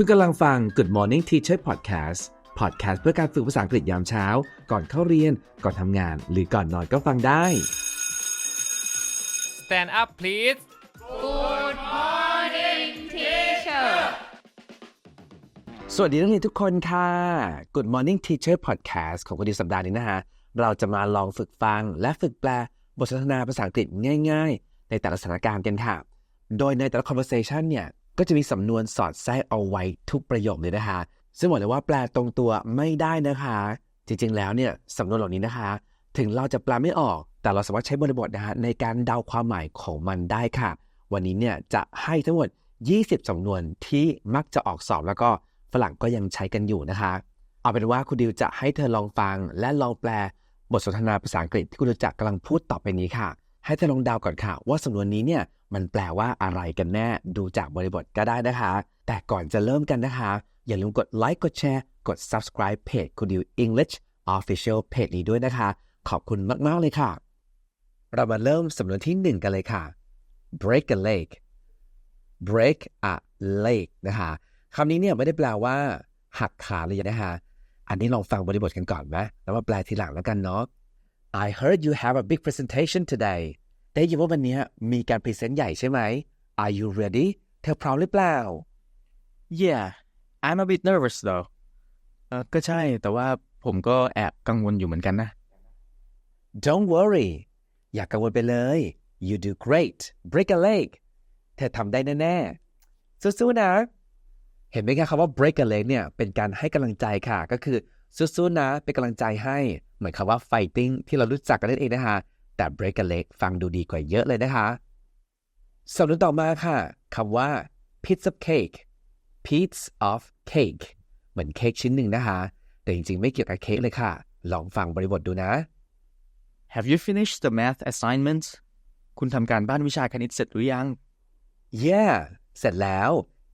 คุณกำลังฟัง Good Morning Teacher Podcast Podcast เพื่อการฝึกภาษาอังกฤษยามเช้า ก่อนเข้าเรียน ก่อนทำงาน หรือก่อนนอนก็ฟังได้ Stand up please Good morning teacher สวัสดีนักเรียนทุกคนค่ะ Good Morning Teacher Podcast ของคุณดิวสัปดาห์นี้นะฮะ เราจะมาลองฝึกฟังและฝึกแปลบทสนทนาภาษาอังกฤษง่าย ๆ ในแต่ละสถานการณ์กันค่ะ โดยในแต่ละ conversation เนี่ย ก็จะมีสำนวนสอดแทรกเอาไว้ทุกประโยคเลยนะคะ ซึ่งบอกเลยว่าแปลตรงตัวไม่ได้นะคะ จริงๆแล้วเนี่ยสำนวนเหล่านี้นะคะ ถึงเราจะแปลไม่ออก แต่เราสามารถใช้บริบทนะฮะในการเดาความหมายของมันได้ค่ะ วันนี้เนี่ยจะให้ทั้งหมด 20 สำนวนที่มักจะออกสอบแล้วก็ฝรั่งก็ยังใช้กันอยู่นะคะ เอาเป็นว่าคุณดิวจะให้เธอลองฟัง และลองแปลบทสนทนาภาษาอังกฤษที่คุณดิวจะกำลังพูดต่อไปนี้ค่ะ ให้เธอลองดาวก่อนค่ะ ว่าสำนวนนี้เนี่ยมันแปลว่าอะไรกันแน่ดูจากบริบทก็ได้นะคะ แต่ก่อนจะเริ่มกันนะคะ อย่าลืมกดไลค์กดแชร์กด subscribe เพจคุณดิว English Official เพจนี้ด้วยนะคะ ขอบคุณมาก ๆ เลยค่ะ เรามาเริ่มสำนวนที่หนึ่งกันเลยค่ะ break a leg break a leg นะคะคำนี้เนี่ยไม่ได้แปลว่า หักขาเลยนะคะ อันนี้ลองฟังบริบทกันก่อนไหมแล้วมาแปลทีหลังแล้วกันเนาะ I heard you have a big presentation today ได้ยินว่าวันนี้มีการพรีเซนต์ใหญ่ใช่ไหม Are you ready เธอพร้อมหรือเปล่า Yeah I'm a bit nervous though เออก็ใช่แต่ว่าผมก็แอบกังวลอยู่เหมือนกันนะ Don't worry อย่ากกังวลไปเลย You do great break a leg เธอทำได้แน่ๆสู้ๆนะ เห็นไหมคะคำว่า break a leg เนี่ยเป็นการให้กำลังใจค่ะก็คือ สู้ๆนะเป็นกำลังใจให้ เหมือนคำว่า fighting ที่เรารู้จักกันนั่นเองนะคะ แต่ break a leg ฟังดูดีกว่าเยอะเลยนะคะสำนวนต่อมาค่ะคำว่า piece of cake piece of cake เหมือนเค้กชิ้นหนึ่งนะคะ แต่จริงๆ ไม่เกี่ยวกับเค้กเลยค่ะ ลองฟังบริบทดูนะ Have you finished the math assignments คุณทำการบ้านวิชาคณิตเสร็จหรือยัง Yeah เสร็จแล้ว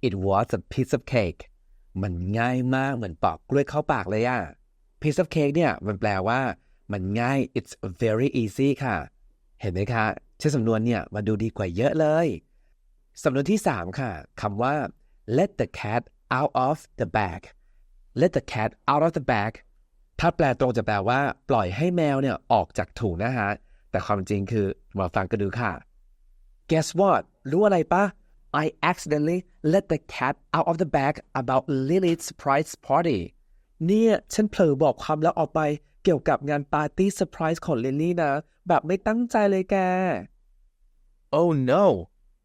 it was a piece of cake มันง่ายมากเหมือนปอกกล้วยเข้าปากเลยอะ piece of cake เนี่ยมันแปลว่า มันง่าย it's very easy ค่ะ เห็นไหมคะใช้สำนวนเนี่ยมาดูดีกว่าเยอะเลย สำนวนที่ 3 ค่ะคำว่า let the cat out of the bag let the cat out of the bag ถ้าแปลตรงจะแปลว่า ปล่อยให้แมวเนี่ยออกจากถุงนะฮะ แต่ความจริงคือมาฟังกันดูค่ะ Guess what รู้อะไรปะ I accidentally let the cat out of the bag about Lily's surprise party เนี่ยฉันเผลอบอกความลับออกไปเกี่ยวกับงานปาร์ตี้เซอร์ไพรส์ของลิลลี่นะ แบบไม่ตั้งใจเลยแก Oh no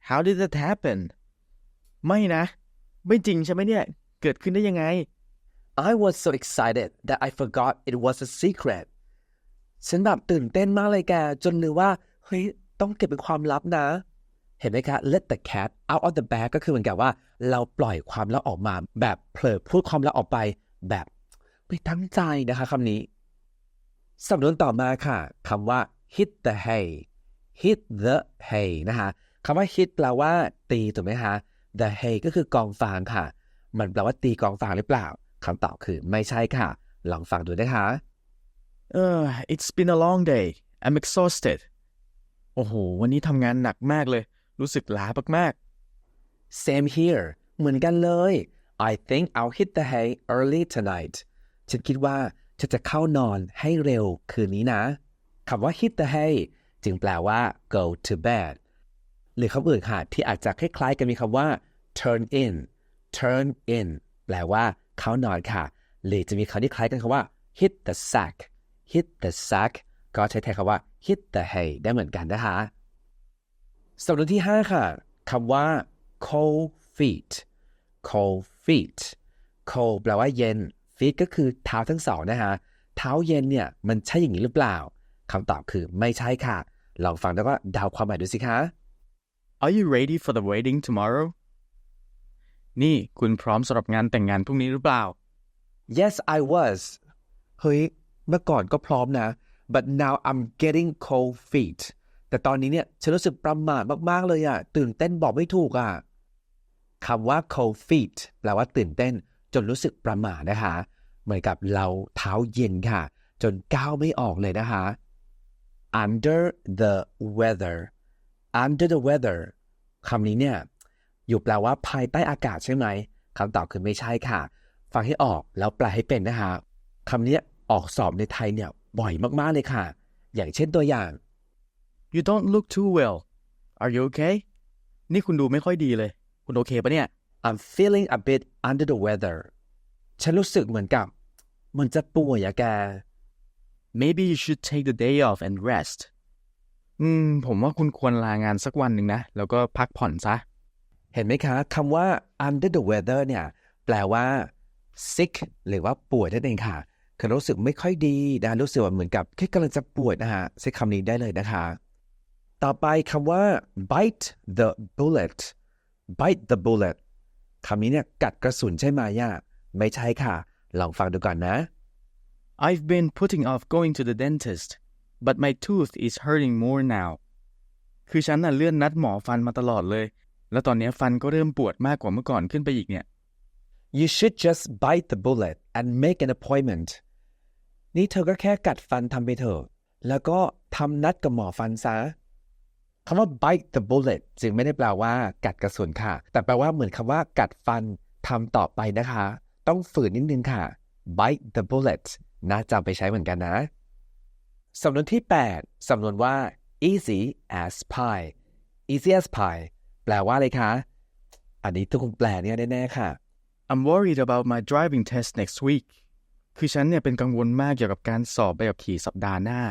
how did that happen ไม่นะ ไม่จริงใช่ไหมเนี่ย เกิดขึ้นได้ยังไง I was so excited that I forgot it was a secret ฉันแบบตื่นเต้นมากเลยแก จนลืมว่า เฮ้ย ต้องเก็บเป็นความลับนะ เห็นไหมคะ let the cat out of the bag ก็คือเหมือนกับว่า เราปล่อยความลับออกมา แบบเผลอพูดความลับออกไป แบบไม่ตั้งใจนะคะคำนี้สำนวนต่อมาค่ะคำว่า hit the hay hit the hay นะคะคำว่า hit แปลว่า ตีถูกไหมคะ the hay ก็คือกองฟางค่ะ มันแปลว่าตีกองฟางหรือเปล่าคำตอบคือไม่ใช่ค่ะ ลองฟังดูนะคะ Uh, it's been a long day I'm exhausted โอ้โห วันนี้ทำงานหนักมากเลย รู้สึกล้ามากๆ same here เหมือนกันเลย I think I'll hit the hay early tonight ฉันคิดว่าฉันจะเข้านอนให้เร็วคืนนี้นะคำว่า hit the hay จึงแปลว่า go to bed หรือคำอื่นค่ะที่อาจจะคล้ายๆกันมีคำว่า turn in turn in แปลว่า เข้านอนค่ะ หรือจะมีคำที่คล้ายกันคำว่า hit the sack hit the sack ก็ใช้แทนคำว่า hit the hay ได้เหมือนกันนะคะ สำนวนที่ 5 ค่ะคำว่า cold feet cold feet cold แปลว่าเย็น feet ก็คือเท้าทั้งสองนะคะเท้าเย็นเนี่ยมันใช่อย่างนี้หรือเปล่าคำตอบคือไม่ใช่ค่ะ ลองฟังแล้วก็เดาความหมายดูสิคะๆ Are you ready for the wedding tomorrow นี่คุณพร้อมสำหรับงานแต่งงานพรุ่งนี้หรือเปล่า Yes I was เฮ้ย เมื่อก่อนก็พร้อมนะ but now I'm getting cold feet แต่ตอนนี้เนี่ยฉันรู้สึกประหม่ามากๆเลยอะตื่นเต้นบอกไม่ถูกอะคำว่า cold feet แปลว่าตื่นเต้น จนรู้สึกประหม่านะคะ เหมือนกับเราเท้าเย็นค่ะ จนก้าวไม่ออกเลยนะคะ under the weather under the weather คำนี้เนี่ย อยู่แปลว่าภายใต้อากาศใช่ไหมคำตอบคือไม่ใช่ค่ะ ฟังให้ออกแล้วแปลให้เป็นนะคะคำนี้ออกสอบในไทยเนี่ยบ่อยมากๆเลยค่ะ อย่างเช่นตัวอย่าง You don't look too well Are you okay นี่คุณดูไม่ค่อยดีเลย คุณโอเคปะเนี่ย I'm feeling a bit under the weather ฉันรู้สึกเหมือนกับ มันจะป่วยอะแก Maybe you should take the day off and rest อืม ผมว่าคุณควรลางานสักวันหนึ่งนะ แล้วก็พักผ่อนซะ เห็นไหมคะคำว่า under the weather เนี่ย แปลว่า sick หรือว่าป่วยนั่นเองค่ะคือรู้สึกไม่ค่อยดีนะรู้สึกว่าเหมือนกับแค่กำลังจะป่วยนะฮะใช้คำนี้ได้เลยนะคะ ต่อไปคำว่า bite the bullet bite the bullet คำนี้เนี่ยกัดกระสุนใช่ไหมย่ะไม่ใช่ค่ะ ลองฟังดูก่อนนะ I've been putting off going to the dentist but my tooth is hurting more now คือฉันน่ะเลื่อนนัดหมอฟันมาตลอดเลย แล้วตอนนี้ฟันก็เริ่มปวดมากกว่าเมื่อก่อนขึ้นไปอีกเนี่ย you should just bite the bullet and make an appointment นี่เธอก็แค่กัดฟันทำไปเถอะ แล้วก็ทำนัดกับหมอฟันซะ คำว่า bite the bullet จึงไม่ได้แปลว่ากัดกระสุนค่ะ แต่แปลว่าเหมือนคำว่ากัดฟันทำต่อไปนะคะ ต้องฝืนนิดนึงค่ะ bite the bullet น่าจำไปใช้เหมือนกันนะ สำนวนที่ 8 สำนวนว่า easy as pie easy as pie แปลว่าอะไรคะ อันนี้ทุกคนแปลเนี่ยแน่ๆค่ะ I'm worried about my driving test next week คือฉันเนี่ยเป็นกังวลมากเกี่ยวกับการสอบใบขับขี่สัปดาห์หน้า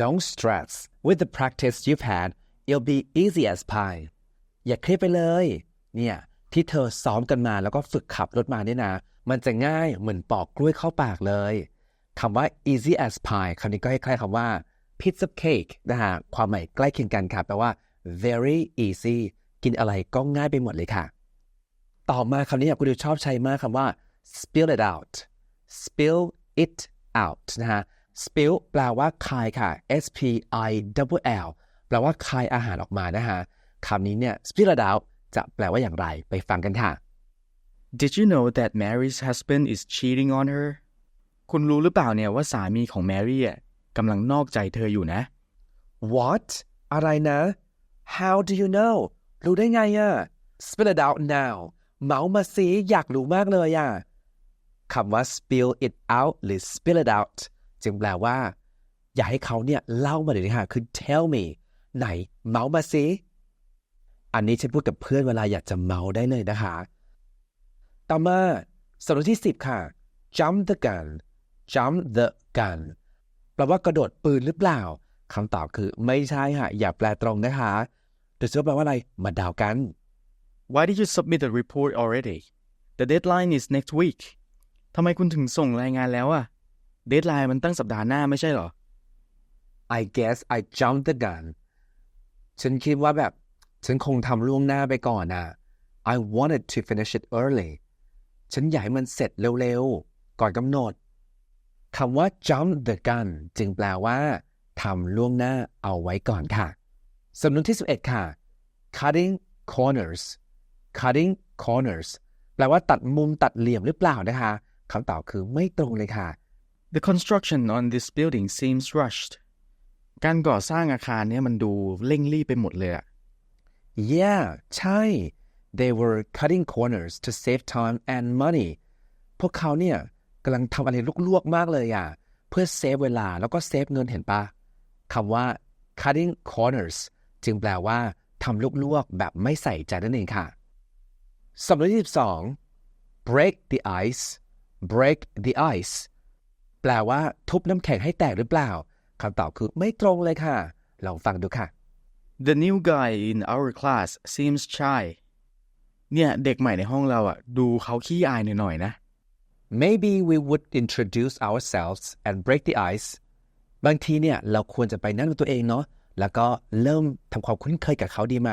Don't stress with the practice you've had it'll be easy as pie อย่าเครียดไปเลย เนี่ย ที่เธอซ้อมกันมาแล้วก็ฝึกขับรถมาเนี่ยนะ มันจะง่ายเหมือนปอกกล้วยเข้าปากเลยคำว่า easy as pie คำนี้ก็คล้ายๆคำว่า piece of cake นะฮะความหมายใกล้เคียงกันค่ะแปลว่า very easy กินอะไรก็ง่ายไปหมดเลยค่ะ ต่อมาคำนี้คุณดิวชอบใช้มากคำว่า spill it out spill it out นะฮะ spill แปลว่าคายค่ะ s p i w l แปลว่าคายอาหารออกมานะฮะคำนี้เนี่ย spill it out จะแปลว่าอย่างไรไปฟังกันค่ะ Did you know that Mary's husband is cheating on her คุณรู้หรือเปล่าเนี่ยว่าสามีของแมรี่อะกำลังนอกใจเธออยู่นะ what อะไรนะ how do you know รู้ได้ไงอะ spill it out now เมามาสิอยากรู้มากเลยอะคำว่า spill it out หรือ spill it out จึงแปลว่า อยากให้เขาเนี่ยเล่ามาเดี๋ยนะค่ะคือ tell me ไหนเมามาสิอันนี้ฉันพูดกับเพื่อนเวลาอยากจะเมาได้เลยนะคะต่อมาสำนวนที่10ค่ะ jump the gun jump the gun แปลว่ากระโดดปืนหรือเปล่าคำตอบคือไม่ใช่ค่ะ อย่าแปลตรงนะคะโดยเฉพาะแปลว่าอะไร มาดาวกัน Why did you submit the report already The deadline is next week ทำไมคุณถึงส่งรายงานแล้วอะ เดทไลน์มันตั้งสัปดาห์หน้าไม่ใช่เหรอ I guess I jumped the gun ฉันคิดว่าแบบ ฉันคงทำล่วงหน้าไปก่อนนะ I wanted to finish it early ฉันอยากให้มันเสร็จเร็วๆ ก่อนกำหนดคำว่า jump the gun จึงแปลว่าทำล่วงหน้าเอาไว้ก่อนค่ะสำนวนที่ 11 ค่ะ cutting corners cutting corners แปลว่าตัดมุมตัดเหลี่ยมหรือเปล่านะคะคำตอบคือไม่ตรงเลยค่ะ The construction on this building seems rushed การก่อสร้างอาคารเนี้ยมันดูเร่งรีบไปหมดเลยอะ Yeah ใช่ they were cutting corners to save time and money พวกเขาเนี่ยกำลังทำอะไรลวกๆมากเลยอะเพื่อเซฟเวลาแล้วก็เซฟเงินเห็นปะคำว่า cutting corners จึงแปลว่าทำลวกๆแบบไม่ใส่ใจนั่นเองค่ะสำนวนที่12 break the ice break the ice แปลว่าทุบน้ำแข็งให้แตกหรือเปล่าคำตอบคือไม่ตรงเลยค่ะ ลองฟังดูค่ะ The new guy in our class seems shy เนี่ยเด็กใหม่ในห้องเราอะดูเขาขี้อายหน่อยๆนะ Maybe we would introduce ourselves and break the ice บางทีเนี่ยเราควรจะไปนั่งกับตัวเองเนาะแล้วก็เริ่มทำความคุ้นเคยกับเขาดีไหม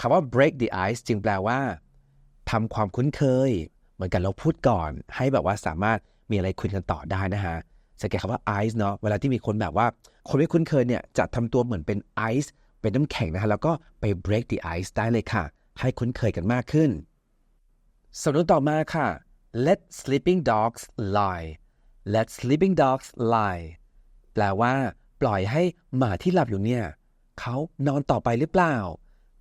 คำว่า break the ice จึงแปลว่าทำความคุ้นเคย เหมือนกันเราพูดก่อน ให้แบบว่าสามารถ มีอะไรคุยกันต่อได้นะฮะสังเกตคำว่า ice เนาะเวลาที่มีคนแบบว่า คนไม่คุ้นเคยเนี่ยจะทำตัวเหมือนเป็น ice เป็นน้ำแข็งนะฮะแล้วก็ไป break the ice ได้เลยค่ะ ให้คุ้นเคยกันมากขึ้นสำนวนต่อมาค่ะ let sleeping dogs lie let sleeping dogs lie แปลว่า ปล่อยให้หมาที่หลับอยู่เนี่ยเขานอนต่อไปหรือเปล่า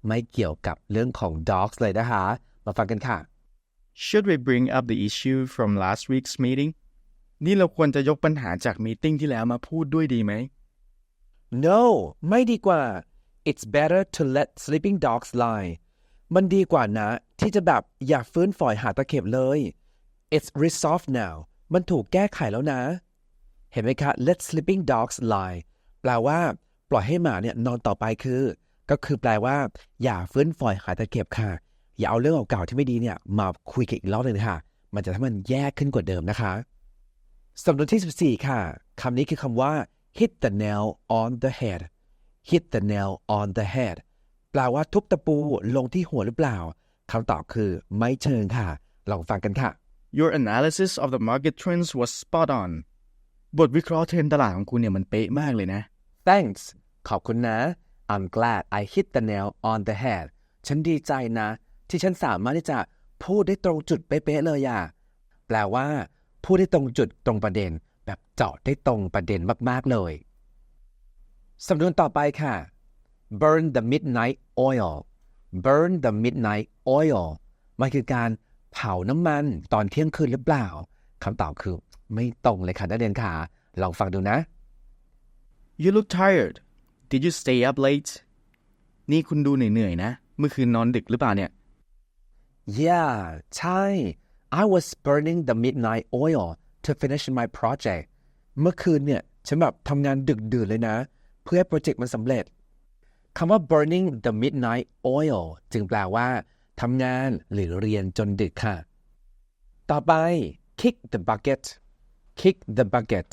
ไม่เกี่ยวกับเรื่องของ dogs เลยนะคะ มาฟังกันค่ะ Should we bring up the issue from last week's meeting นี่เราควรจะยกปัญหาจากมีติ้งที่แล้วมาพูดด้วยดีไหม No ไม่ดีกว่า It's better to let sleeping dogs lie มันดีกว่านะ ที่จะแบบอย่าฟื้นฝอยหาตะเข็บเลย It's resolved now มันถูกแก้ไขแล้วนะ เห็นไหมคะ let sleeping dogs lie แปลว่า ปล่อยให้หมาเนี่ยนอนต่อไปคือ ก็คือแปลว่า อย่าฟื้นฝอยหาตะเข็บค่ะ อย่าเอาเรื่องเก่าๆที่ไม่ดีเนี่ยมาคุยกันอีกรอบเลยค่ะ มันจะทำให้มันแย่ขึ้นกว่าเดิมนะคะสำนวนที่ 14 ค่ะคำนี้คือคำว่า hit the nail on the head hit the nail on the head แปลว่าทุบตะปูลงที่หัวหรือเปล่าคำตอบคือไม่เชิงค่ะ ลองฟังกันค่ะ Your analysis of the market trends was spot on บทวิเคราะห์เทรนด์ตลาดของคุณเนี่ยมันเป๊ะมากเลยนะ Thanks ขอบคุณนะ I'm glad I hit the nail on the head ฉันดีใจนะ ที่ฉันสามารถที่จะพูดได้ตรงจุดเป๊ะๆเลยอะแปลว่า พูดได้ตรงจุดตรงประเด็น แบบเจาะได้ตรงประเด็นมากๆเลยสำนวนต่อไปค่ะ burn the midnight oil burn the midnight oil มันคือการเผาน้ำมันตอนเที่ยงคืนหรือเปล่าคำตอบคือไม่ตรงเลยค่ะนักเรียนค่ะลองฟังดูนะ You look tired Did you stay up late นี่คุณดูเหนื่อยๆนะ เมื่อคืนนอนดึกหรือเปล่าเนี่ย Yeah ใช่ I was burning the midnight oil to finish my project เมื่อคืนเนี่ยฉันแบบทำงานดึกดื่นเลยนะ เพื่อให้โปรเจกต์มันสำเร็จคำว่า burning the midnight oil จึงแปลว่าทำงานหรือเรียนจนดึกค่ะ ต่อไป kick the bucket kick the bucket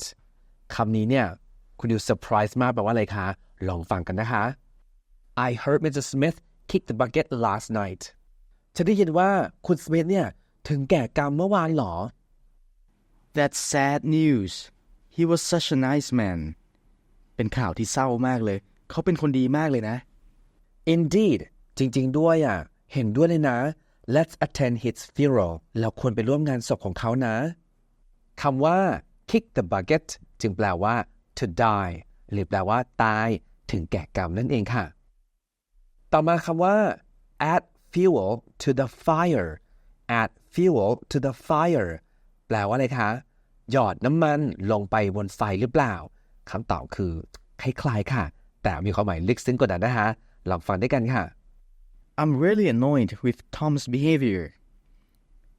คำนี้เนี่ยคุณดูเซอร์ไพรส์มากแปลว่าอะไรคะ ลองฟังกันนะคะ I heard Mr. Smith kick the bucket last night ฉันได้ยินว่าคุณสมิธเนี่ยถึงแก่กรรมเมื่อวานเหรอ That's sad news He was such a nice man เป็นข่าวที่เศร้ามากเลย เขาเป็นคนดีมากเลยนะ Indeed จริง ๆ ด้วยอะ เห็นด้วยเลยนะ Let's attend his funeral เราควรไปร่วมงานศพของเขานะคำว่า kick the bucket จึงแปลว่า to die หรือแปลว่า ตาย ถึงแก่กรรมนั่นเองค่ะ ต่อมาคำว่า add fuel to the fire add fuel to the fire แปลว่าอะไรคะ หยอดน้ำมันลงไปบนไฟหรือเปล่าคำตอบคือ คล้ายๆค่ะ แต่มีความหมายลึกซึ้งกว่านั้นนะคะลองฟังด้วยกันค่ะ I'm really annoyed with Tom's behavior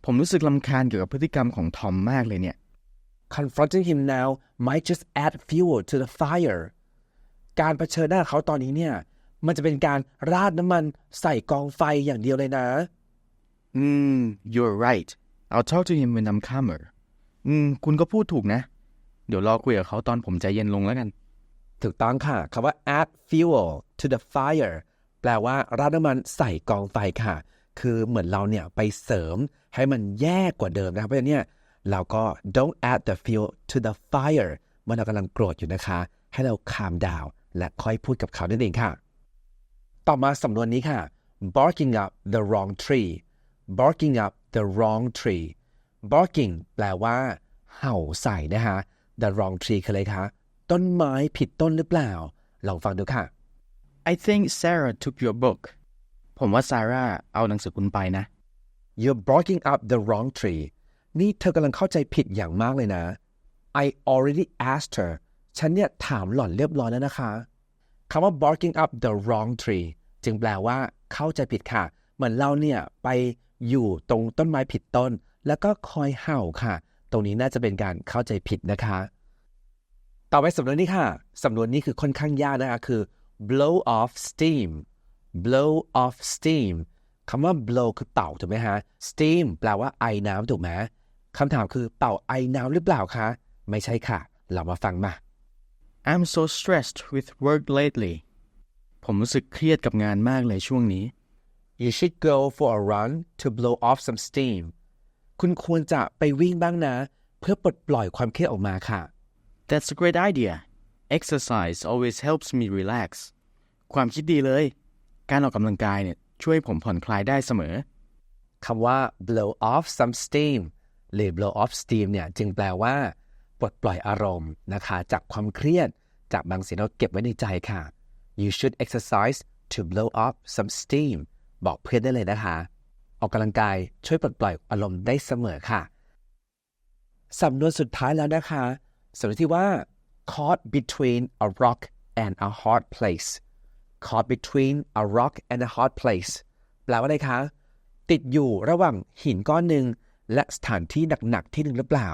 ผมรู้สึกลำคาญเกี่ยวกับพฤติกรรมของทอมมากเลยเนี่ย confronting him now might just add fuel to the fire การเผชิญหน้าเขาตอนนี้เนี่ย มันจะเป็นการราดน้ำมันใส่กองไฟอย่างเดียวเลยนะ อืม you're right I'll talk to him when I'm calmer อืม คุณก็พูดถูกนะ เดี๋ยวรอคุยกับเขาตอนผมใจเย็นลงแล้วกัน ถูกต้องค่ะคำว่า add fuel to the fire แปลว่าราดน้ำมันใส่กองไฟค่ะ คือเหมือนเราเนี่ยไปเสริมให้มันแย่กว่าเดิมนะครับเพราะฉะนั้นเนี่ยเราก็ don't add the fuel to the fire เมื่อเรากำลังโกรธอยู่นะคะ ให้เรา calm down และค่อยพูดกับเขานั่นเองค่ะ ต่อมาสำนวนนี้ค่ะ barking up the wrong tree barking up the wrong tree barking แปลว่า เห่าใส่นะคะ the wrong tree คืออะไรคะ ต้นไม้ผิดต้นหรือเปล่า ลองฟังดูค่ะ I think Sarah took your book ผมว่าซาร่าเอาหนังสือคุณไปนะ you're barking up the wrong tree นี่เธอกำลังเข้าใจผิดอย่างมากเลยนะ I already asked her ฉันเนี่ยถามหล่อนเรียบร้อยแล้วนะคะ คำว่า barking up the wrong tree จึงแปลว่าเข้าใจผิดค่ะ เหมือนเราเนี่ยไปอยู่ตรงต้นไม้ผิดต้น แล้วก็คอยเห่าค่ะ ตรงนี้น่าจะเป็นการเข้าใจผิดนะคะ ต่อไปสำนวนนี้ค่ะสำนวนนี้คือค่อนข้างยากนะคะคือ blow off steam blow off steam คำว่า blow คือเป่าถูกไหมฮะ steam แปลว่าไอน้ำถูกไหมคำถามคือเป่าไอน้ำหรือเปล่าคะ ไม่ใช่ค่ะ เรามาฟังมา I'm so stressed with work lately ผมรู้สึกเครียดกับงานมากเลยช่วงนี้ you should go for a run to blow off some steam คุณควรจะไปวิ่งบ้างนะ เพื่อปลดปล่อยความเครียดออกมาค่ะ That's a great idea Exercise always helps me relax ความคิดดีเลย การออกกำลังกายเนี่ยช่วยผมผ่อนคลายได้เสมอคำว่า blow off some steam หรือ blow off steam เนี่ยจึงแปลว่า ปลดปล่อยอารมณ์นะคะ จากความเครียดจากบางสิ่งเราเก็บไว้ในใจค่ะ you should exercise to blow off some steam บอกเพื่อนได้เลยนะคะ ออกกำลังกายช่วยปลดปล่อยอารมณ์ได้เสมอค่ะ สำนวนสุดท้ายแล้วนะคะสำนวนที่ว่า caught between a rock and a hard place caught between a rock and a hard place แปลว่าอะไรคะ ติดอยู่ระหว่างหินก้อนหนึ่งและสถานที่หนัก ๆ ที่หนึ่งหรือเปล่า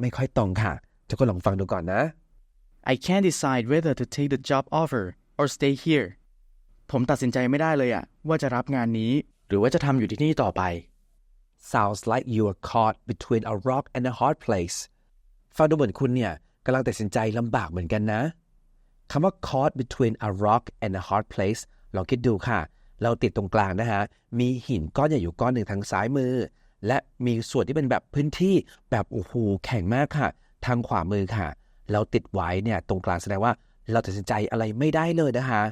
ไม่ค่อยตรงค่ะ ทุกคนลองฟังดูก่อนนะ I can't decide whether to take the job offer or stay here ผมตัดสินใจไม่ได้เลยอะว่าจะรับงานนี้ หรือว่าจะทำอยู่ที่นี่ต่อไป sounds like you are caught between a rock and a hard place ฟังดูเหมือนคุณเนี่ยกำลังตัดสินใจลำบากเหมือนกันนะคำว่า caught between a rock and a hard place ลองคิดดูค่ะ เราติดตรงกลางนะฮะ มีหินก้อนใหญ่อยู่ก้อนหนึ่งทางซ้ายมือ และมีส่วนที่เป็นแบบพื้นที่แบบโอ้โหแข็งมากค่ะ ทางขวามือค่ะ เราติดไว้เนี่ยตรงกลางแสดงว่าเราตัดสินใจอะไรไม่ได้เลยนะคะ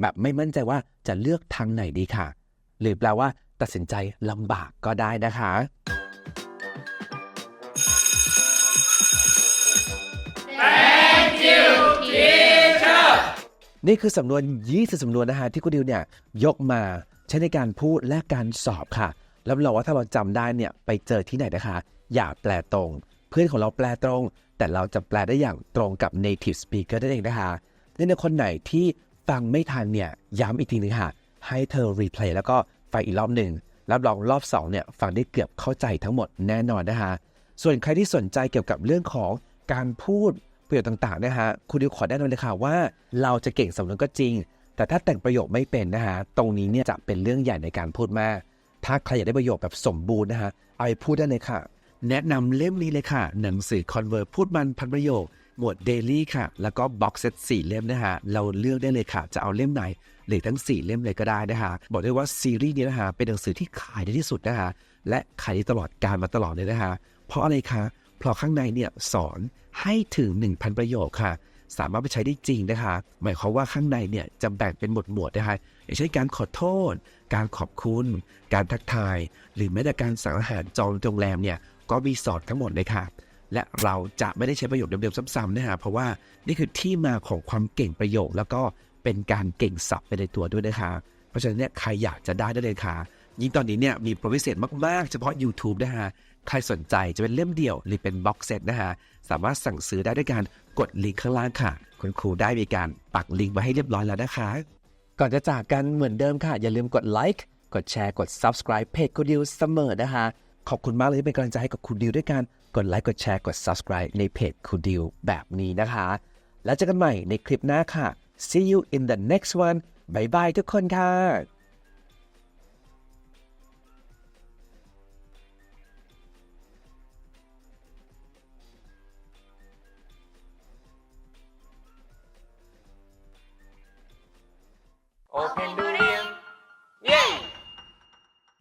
แบบไม่มั่นใจว่าจะเลือกทางไหนดีค่ะ หรือแปลว่าตัดสินใจลำบากก็ได้นะคะนี่คือสำนวน 20 สำนวนนะฮะที่คุณดิวเนี่ยยกมาใช้ในการพูดและการสอบค่ะ แล้วเราว่าถ้าเราจำได้เนี่ยไปเจอที่ไหนนะคะ อย่าแปลตรง เพื่อนของเราแปลตรง แต่เราจะแปลได้อย่างตรงกับ native speaker นั่นเองนะคะและในคนไหนที่ฟังไม่ทันเนี่ยย้ำอีกทีหนึงค่ะ ให้เธอ replay แล้วก็ฟังอีกรอบหนึ่งรับรองรอบสองเนี่ยฟังได้เกือบเข้าใจทั้งหมดแน่นอนนะคะส่วนใครที่สนใจเกี่ยวกับเรื่องของการพูดประโยคต่างๆนะฮะคุณดิวขอแนะนำเลยค่ะว่า เราจะเก่งสำนวนก็จริง แต่ถ้าแต่งประโยคไม่เป็นนะฮะตรงนี้เนี่ยจะเป็นเรื่องใหญ่ในการพูดมาก ถ้าใครอยากได้ประโยคแบบสมบูรณ์นะฮะเอาไปพูดได้เลยค่ะ แนะนำเล่มนี้เลยค่ะ หนังสือ Convert พูดมันพันประโยค หมวด Daily ค่ะ แล้วก็ Box Set สี่เล่มนะฮะ เราเลือกได้เลยค่ะ จะเอาเล่มไหนหรือทั้ง 4 เล่มเลยก็ได้นะฮะ บอกได้ว่าซีรีส์นี้นะฮะเป็นหนังสือที่ขายไดีที่สุดนะฮะ และขายดีตลอดการมาตลอดเลยนะฮะ เพราะอะไรคะ เพราะข้างในเนี่ยสอนให้ถึง 1,000 ประโยคค่ะ สามารถไปใช้ได้จริงนะคะ หมายความว่าข้างในเนี่ยจะแบ่งเป็นหมวดหมวดนะคะอย่างเช่นการขอโทษ การขอบคุณ การทักทาย หรือแม้แต่การสั่งอาหารจองโรงแรมเนี่ยก็มีสอนทั้งหมดเลยค่ะ และเราจะไม่ได้ใช้ประโยคเดิมๆซ้ำๆนะฮะเพราะว่านี่คือที่มาของความเก่งประโยค แล้วก็เป็นการเก่งศัพท์ไปในตัวด้วยนะคะเพราะฉะนั้นเนี่ยใครอยากจะได้ได้เลยค่ะ ยิ่งตอนนี้เนี่ยมีโปรพิเศษมากๆ เฉพาะ YouTube นะฮะใครสนใจจะเป็นเล่มเดียวหรือเป็นบ็อกเซตนะฮะ สามารถสั่งซื้อได้ด้วยการ กดลิงก์ข้างล่างค่ะ คุณครูได้มีการปักลิงก์ไว้ให้เรียบร้อยแล้วนะคะ ก่อนจะจากกันเหมือนเดิมค่ะ อย่าลืมกดไลค์กดแชร์กด subscribe เพจคุณดิวเสมอนะคะ ขอบคุณมากเลยที่เป็นกำลังใจให้กับคุณดิวด้วยการกดไลค์กดแชร์กด subscribe ในเพจคุณดิวแบบนี้นะคะ แล้วเจอกันใหม่ในคลิปหน้าค่ะ see you in the next one บายบายทุกคนค่ะ Open